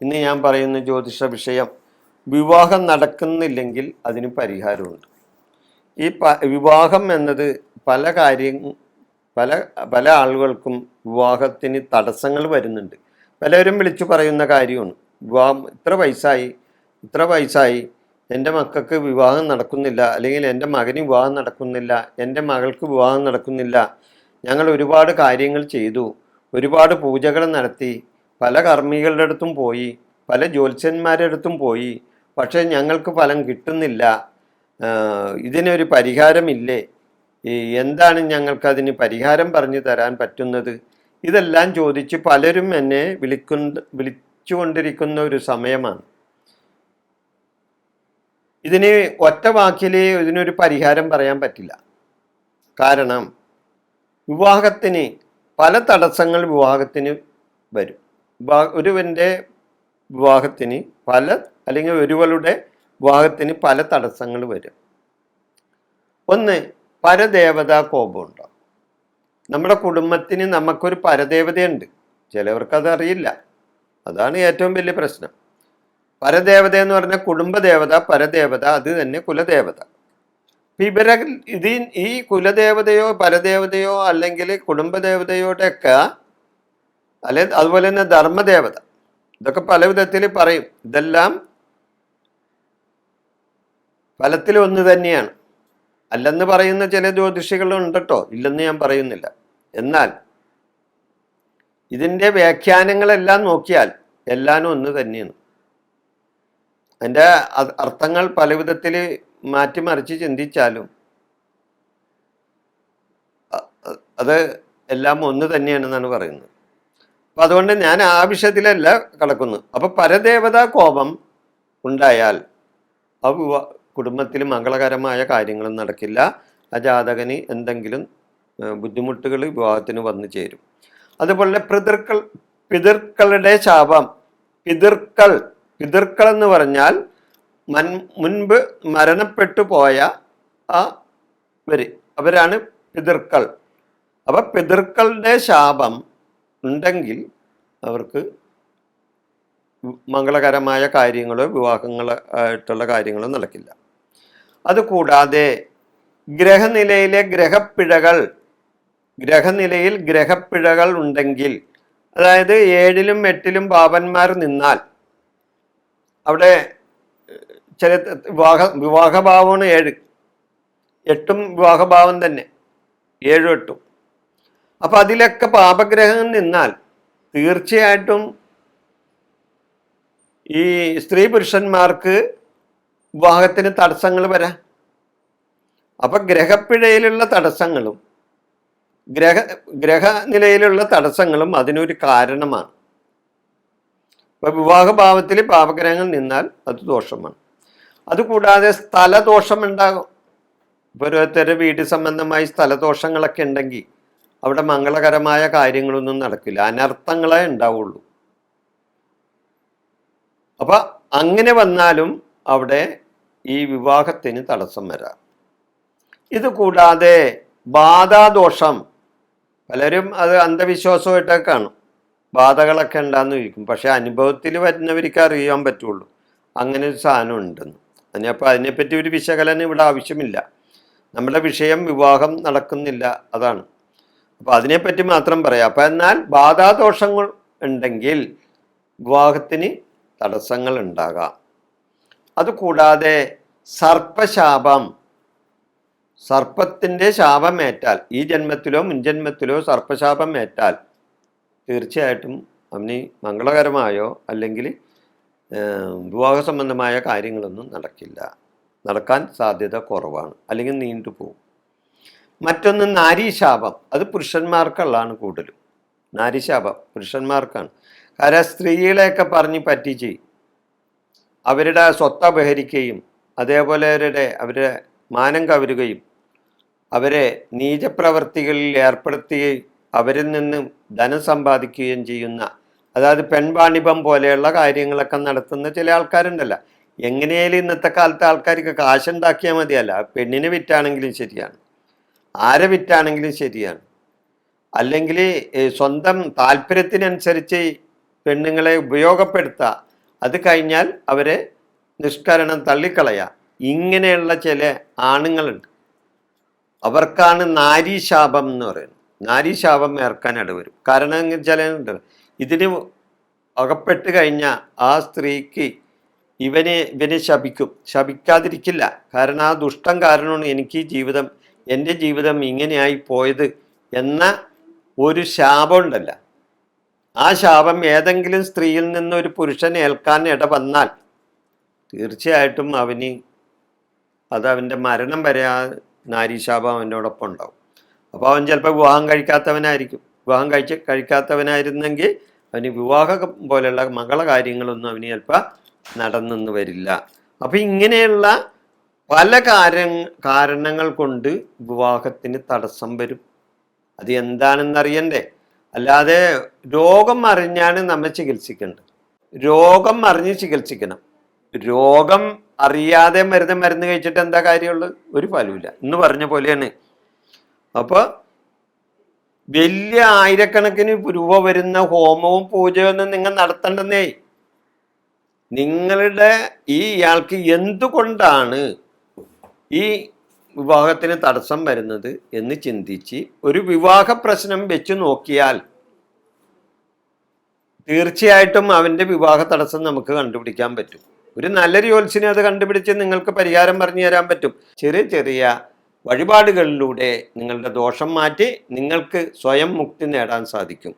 ഇന്ന് ഞാൻ പറയുന്ന ജ്യോതിഷ വിഷയം വിവാഹം നടക്കുന്നില്ലെങ്കിൽ അതിന് പരിഹാരമുണ്ട്. ഈ വിവാഹം എന്നത് പല കാര്യം പല പല ആളുകൾക്കും വിവാഹത്തിന് തടസ്സങ്ങൾ വരുന്നുണ്ട്. പലരും വിളിച്ചു പറയുന്ന കാര്യമാണ്. വിവാഹം ഇത്ര വയസ്സായി ഇത്ര വയസ്സായി എന്റെ മക്കൾക്ക് വിവാഹം നടക്കുന്നില്ല അല്ലെങ്കിൽ എന്റെ മകന് വിവാഹം നടക്കുന്നില്ല എന്റെ മകൾക്ക് വിവാഹം നടക്കുന്നില്ല. ഞങ്ങൾ ഒരുപാട് കാര്യങ്ങൾ ചെയ്തു ഒരുപാട് പൂജകൾ നടത്തി പല കർമ്മികളുടെ അടുത്തും പോയി പല ജ്യോത്സ്യന്മാരുടെ അടുത്തും പോയി. പക്ഷേ ഞങ്ങൾക്ക് ഫലം കിട്ടുന്നില്ല. ഇതിനൊരു പരിഹാരമില്ലേ? എന്താണ് ഞങ്ങൾക്കതിന് പരിഹാരം പറഞ്ഞു തരാൻ പറ്റുന്നത്? ഇതെല്ലാം ചോദിച്ച് പലരും എന്നെ വിളിക്കുന്ന വിളിച്ചുകൊണ്ടിരിക്കുന്ന ഒരു സമയമാണ്. ഇതിന് ഒറ്റ വാക്കിൽ ഇതിനൊരു പരിഹാരം പറയാൻ പറ്റില്ല. കാരണം വിവാഹത്തിന് പല തടസ്സങ്ങൾ വിവാഹത്തിന് വരും. ഒരുവന്റെ വിവാഹത്തിന് പല അല്ലെങ്കിൽ ഒരുവളുടെ വിവാഹത്തിന് പല തടസ്സങ്ങൾ വരും. ഒന്ന് പരദേവതാ കോപം ഉണ്ടാവും നമ്മുടെ കുടുംബത്തിന് നമുക്കൊരു പരദേവതയുണ്ട്. ചിലവർക്കത് അറിയില്ല അതാണ് ഏറ്റവും വലിയ പ്രശ്നം. പരദേവത എന്ന് പറഞ്ഞാൽ കുടുംബദേവത പരദേവത അത് തന്നെ കുലദേവത. ഇവരെ ഇത് ഈ കുലദേവതയോ പരദേവതയോ അല്ലെങ്കിൽ കുടുംബദേവതയോടെയൊക്കെ അല്ലെ അതുപോലെ തന്നെ ധർമ്മദേവത. ഇതൊക്കെ പല വിധത്തിൽ പറയും. ഇതെല്ലാം ഫലത്തിൽ ഒന്ന് തന്നെയാണ്. അല്ലെന്ന് പറയുന്ന ചില ജ്യോതിഷികളുണ്ട് കേട്ടോ ഇല്ലെന്ന് ഞാൻ പറയുന്നില്ല. എന്നാൽ ഇതിന്റെ വ്യാഖ്യാനങ്ങളെല്ലാം നോക്കിയാൽ എല്ലാം ഒന്ന് തന്നെയാണ്. അതിന്റെ അർത്ഥങ്ങൾ പല വിധത്തിൽ മാറ്റിമറിച്ച് ചിന്തിച്ചാലും അത് എല്ലാം ഒന്ന് തന്നെയാണെന്നാണ് പറയുന്നത്. അപ്പം അതുകൊണ്ട് ഞാൻ ആ വിഷയത്തിലല്ല കിടക്കുന്നു. അപ്പം പരദേവതാ കോപം ഉണ്ടായാൽ ആ കുടുംബത്തിൽ മംഗളകരമായ കാര്യങ്ങളും നടക്കില്ല. ആ ജാതകന് എന്തെങ്കിലും ബുദ്ധിമുട്ടുകൾ വിവാഹത്തിന് വന്നു ചേരും. അതുപോലെ പിതൃക്കൾ പിതൃക്കളുടെ ശാപം പിതൃക്കൾ പിതൃക്കൾ എന്ന് പറഞ്ഞാൽ മൻ മുൻപ് മരണപ്പെട്ടു പോയ ആ വര് അവരാണ് പിതൃക്കൾ. അപ്പം പിതൃക്കളുടെ ശാപം ഉണ്ടെങ്കിൽ അവർക്ക് മംഗളകരമായ കാര്യങ്ങളോ വിവാഹങ്ങളോ ആയിട്ടുള്ള കാര്യങ്ങളോ നടക്കില്ല. അതുകൂടാതെ ഗ്രഹനിലയിലെ ഗ്രഹപ്പിഴകൾ ഗ്രഹനിലയിൽ ഗ്രഹപ്പിഴകൾ ഉണ്ടെങ്കിൽ അതായത് ഏഴിലും എട്ടിലും പാപന്മാർ നിന്നാൽ അവിടെ ചില വിവാഹ വിവാഹഭാവമാണ് ഏഴ്. എട്ടും വിവാഹഭാവം തന്നെ. ഏഴും എട്ടും. അപ്പം അതിലൊക്കെ പാപഗ്രഹം നിന്നാൽ തീർച്ചയായിട്ടും ഈ സ്ത്രീ പുരുഷന്മാർക്ക് വിവാഹത്തിന് തടസ്സങ്ങൾ വരാം. അപ്പം ഗ്രഹപ്പിഴയിലുള്ള തടസ്സങ്ങളും ഗ്രഹ ഗ്രഹനിലയിലുള്ള തടസ്സങ്ങളും അതിനൊരു കാരണമാണ്. ഇപ്പം വിവാഹഭാവത്തിൽ പാപഗ്രഹങ്ങൾ നിന്നാൽ അത് ദോഷമാണ്. അതുകൂടാതെ സ്ഥലദോഷമുണ്ടാകും ഓരോരുത്തരുടെ വീട് സംബന്ധമായി സ്ഥലദോഷങ്ങളൊക്കെ ഉണ്ടെങ്കിൽ അവിടെ മംഗളകരമായ കാര്യങ്ങളൊന്നും നടക്കില്ല. അനർത്ഥങ്ങളെ ഉണ്ടാവുള്ളൂ. അപ്പൊ അങ്ങനെ വന്നാലും അവിടെ ഈ വിവാഹത്തിന് തടസ്സം വരാം. ഇത് കൂടാതെ ബാധാദോഷം. പലരും അത് അന്ധവിശ്വാസമായിട്ടൊക്കെ കാണും. ബാധകളൊക്കെ ഉണ്ടാന്ന് ചോദിക്കും. പക്ഷെ അനുഭവത്തിൽ വരുന്നവർക്ക് അറിയാൻ പറ്റുള്ളൂ. അങ്ങനെ ഒരു സാധനം ഉണ്ടെന്ന്. അതിനപ്പോൾ അതിനെപ്പറ്റി ഒരു വിശകലനം ഇവിടെ ആവശ്യമില്ല. നമ്മുടെ വിഷയം വിവാഹം നടക്കുന്നില്ല. അതാണ്. അപ്പോൾ അതിനെപ്പറ്റി മാത്രം പറയാം. അപ്പം എന്നാൽ ബാധാദോഷങ്ങൾ ഉണ്ടെങ്കിൽ വിവാഹത്തിന് തടസ്സങ്ങൾ ഉണ്ടാകാം. അതുകൂടാതെ സർപ്പശാപം സർപ്പത്തിന്റെ ശാപമേറ്റാൽ ഈ ജന്മത്തിലോ മുൻജന്മത്തിലോ സർപ്പശാപം ഏറ്റാൽ തീർച്ചയായിട്ടും അവന് മംഗളകരമായോ അല്ലെങ്കിൽ വിവാഹ സംബന്ധമായ കാര്യങ്ങളൊന്നും നടക്കില്ല. നടക്കാൻ സാധ്യത കുറവാണ്. അല്ലെങ്കിൽ നീണ്ടുപോകും. മറ്റൊന്ന് നാരീശാപം. അത് പുരുഷന്മാർക്കുള്ളതാണ് കൂടുതലും. നാരീശാപം പുരുഷന്മാർക്കാണ്. കാരണം സ്ത്രീകളെയൊക്കെ പറഞ്ഞ് പറ്റിച്ച് അവരുടെ സ്വത്ത് അപഹരിക്കുകയും അതേപോലെ അവരുടെ അവരുടെ മാനം കവരുകയും അവരെ നീചപ്രവർത്തികളിൽ ഏർപ്പെടുത്തുകയും അവരിൽ നിന്നും ധനം സമ്പാദിക്കുകയും ചെയ്യുന്ന അതായത് പെൺവാണിഭം പോലെയുള്ള കാര്യങ്ങളൊക്കെ നടത്തുന്ന ചില ആൾക്കാരുണ്ടല്ലോ. എങ്ങനെയാലും ഇന്നത്തെ കാലത്തെ ആൾക്കാർക്ക് കാശുണ്ടാക്കിയാൽ മതിയല്ല. പെണ്ണിനെ വിറ്റാണെങ്കിലും ശരിയാണ്. ആരെ വിറ്റാണെങ്കിലും ശരിയാണ്. അല്ലെങ്കിൽ സ്വന്തം താല്പര്യത്തിനനുസരിച്ച് പെണ്ണുങ്ങളെ ഉപയോഗപ്പെടുത്തുക അത് കഴിഞ്ഞാൽ അവരെ നിഷ്കരണം തള്ളിക്കളയുക ഇങ്ങനെയുള്ള ചില ആണുങ്ങളുണ്ട്. അവർക്കാണ് നാരീശാപം എന്ന് പറയുന്നത്. നാരീശാപം ഏർക്കാൻ ഇടവരും. കാരണം ചിലുണ്ട് ഇതിന് അകപ്പെട്ട് കഴിഞ്ഞാൽ ആ സ്ത്രീക്ക് ഇവനെ ഇവനെ ശപിക്കും. ശപിക്കാതിരിക്കില്ല. കാരണം ആ ദുഷ്ടം കാരണമാണ് എനിക്ക് ജീവിതം എന്റെ ജീവിതം ഇങ്ങനെയായി പോയത് എന്ന ഒരു ശാപമുണ്ടല്ല. ആ ശാപം ഏതെങ്കിലും സ്ത്രീയിൽ നിന്ന് ഒരു പുരുഷൻ ഏൽക്കാൻ ഇട വന്നാൽ തീർച്ചയായിട്ടും അവന് അത് അവന്റെ മരണം വരെ ആ നാരീശാപം അവനോടൊപ്പം ഉണ്ടാവും. അപ്പോൾ അവൻ ചിലപ്പോൾ വിവാഹം കഴിക്കാത്തവനായിരിക്കും. വിവാഹം കഴിച്ച് കഴിക്കാത്തവനായിരുന്നെങ്കിൽ അവന് വിവാഹം പോലെയുള്ള മകള കാര്യങ്ങളൊന്നും അവന് ചിലപ്പോൾ നടന്നെന്ന് വരില്ല. അപ്പോൾ ഇങ്ങനെയുള്ള പല കാര്യ കാരണങ്ങൾ കൊണ്ട് വിവാഹത്തിന് തടസ്സം വരും. അത് എന്താണെന്നറിയണ്ടേ? അല്ലാതെ രോഗം അറിഞ്ഞാണ് നമ്മൾ ചികിത്സിക്കേണ്ടത്. രോഗം അറിഞ്ഞ് ചികിത്സിക്കണം. രോഗം അറിയാതെ മരുന്ന് മരുന്ന് കഴിച്ചിട്ട് എന്താ കാര്യമുള്ളത് ഒരു ഫലമില്ല എന്ന് പറഞ്ഞ പോലെയാണ്. അപ്പോൾ വലിയ ആയിരക്കണക്കിന് രൂപ വരുന്ന ഹോമവും പൂജയൊന്നും നിങ്ങൾ നടത്തണ്ടെന്നേ. നിങ്ങളുടെ ഈ ഇയാൾക്ക് എന്തുകൊണ്ടാണ് ഈ വിവാഹത്തിന് തടസ്സം വരുന്നത് എന്ന് ചിന്തിച്ച് ഒരു വിവാഹ പ്രശ്നം വെച്ച് നോക്കിയാൽ തീർച്ചയായിട്ടും അവന്റെ വിവാഹ തടസ്സം നമുക്ക് കണ്ടുപിടിക്കാൻ പറ്റും. ഒരു നല്ല ജ്യോത്സ്യനെ അത് കണ്ടുപിടിച്ച് നിങ്ങൾക്ക് പരിഹാരം പറഞ്ഞു തരാൻ പറ്റും. ചെറിയ ചെറിയ വഴിപാടുകളിലൂടെ നിങ്ങളുടെ ദോഷം മാറ്റി നിങ്ങൾക്ക് സ്വയം മുക്തി നേടാൻ സാധിക്കും.